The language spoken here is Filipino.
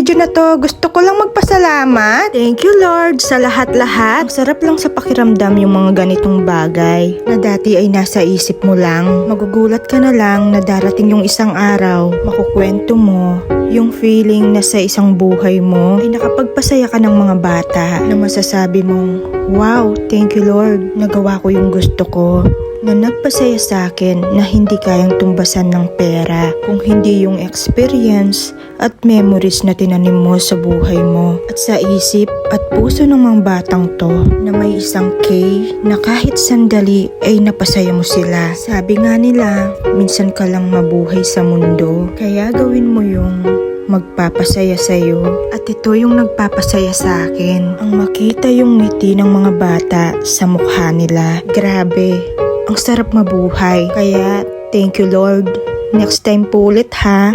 video na to, gusto ko lang magpasalamat. Thank you Lord sa lahat-lahat. Sarap lang sa pakiramdam yung mga ganitong bagay na dati ay nasa isip mo lang. Magugulat ka na lang na darating yung isang araw, makukwento mo yung feeling na sa isang buhay mo ay nakapagpasaya ka ng mga bata na masasabi mong, Wow, thank you Lord, nagawa ko yung gusto ko na nagpasaya sa akin na hindi kayang tumbasan ng pera kung hindi yung experience at memories na tinanim mo sa buhay mo at sa isip at puso ng mga batang to na may isang K na kahit sandali ay napasaya mo sila. Sabi nga nila, minsan ka lang mabuhay sa mundo kaya gawin mo yung magpapasaya sa'yo at ito yung nagpapasaya sa akin ang makita yung ngiti ng mga bata sa mukha nila. Grabe, ang sarap mabuhay. Kaya, thank you Lord. Next time po ulit ha.